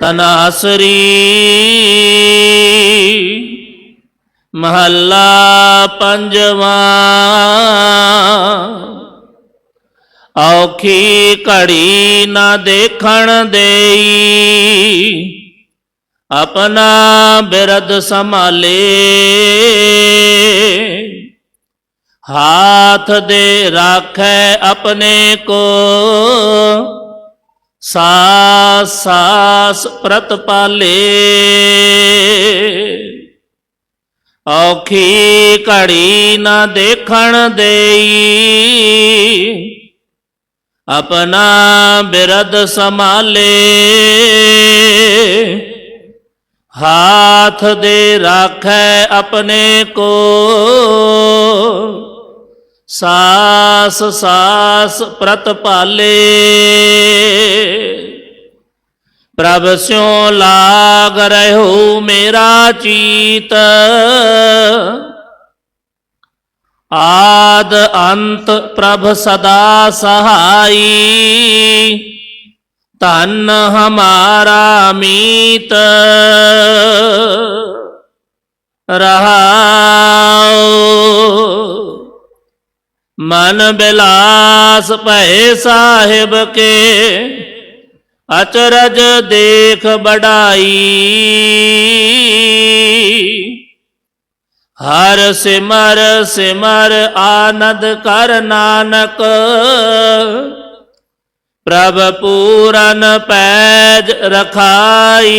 ਤਨਾਸਰੀ ਮਹੱਲਾ ਪੰਜਵਾਂ। ਔਖੀ ਘੜੀ ਨਾ ਦੇਖਣ ਦੇਈ। ਆਪਣਾ ਬਿਰਦ ਸੰਭਾਲੇ। ਹਾਥ ਦੇ ਰਾਖੈ ਆਪਣੇ ਕੋ। ਸਾਸ ਸਾਸ ਪ੍ਰਤਪਾਲੇ ਔਖੀ ਘੜੀ ਨਾ ਦੇਖਣ ਦੇਈ। ਆਪਣਾ ਬਿਰਦ ਸੰਭਾਲੇ। ਹਾਥ ਦੇ ਰਾਖੈ ਆਪਣੇ ਕੋ। ਸਾਸ ਸਾਸ ਪ੍ਰਤਪਾਲੇ ਪ੍ਰਭ ਸਿਉ ਲਾਗ ਰਹਿਓ ਮੇਰਾ ਚੀਤ। ਆਦ ਅੰਤ ਪ੍ਰਭ ਸਦਾ ਸਹਾਈ। ਧਨ ਹਮਾਰਾ ਮੀਤ। ਰਹਾਉ ਮਨ ਬਿਲਾਸ ਭੈ ਸਾਹਿਬ ਕੇ, ਅਚਰਜ ਦੇਖ ਬੜਾਈ ਹਰ ਸਿਮਰ ਸਿਮਰ ਆਨੰਦ ਕਰ ਨਾਨਕ, ਪ੍ਰਭ ਪੂਰਨ ਪੈਜ ਰਖਾਈ।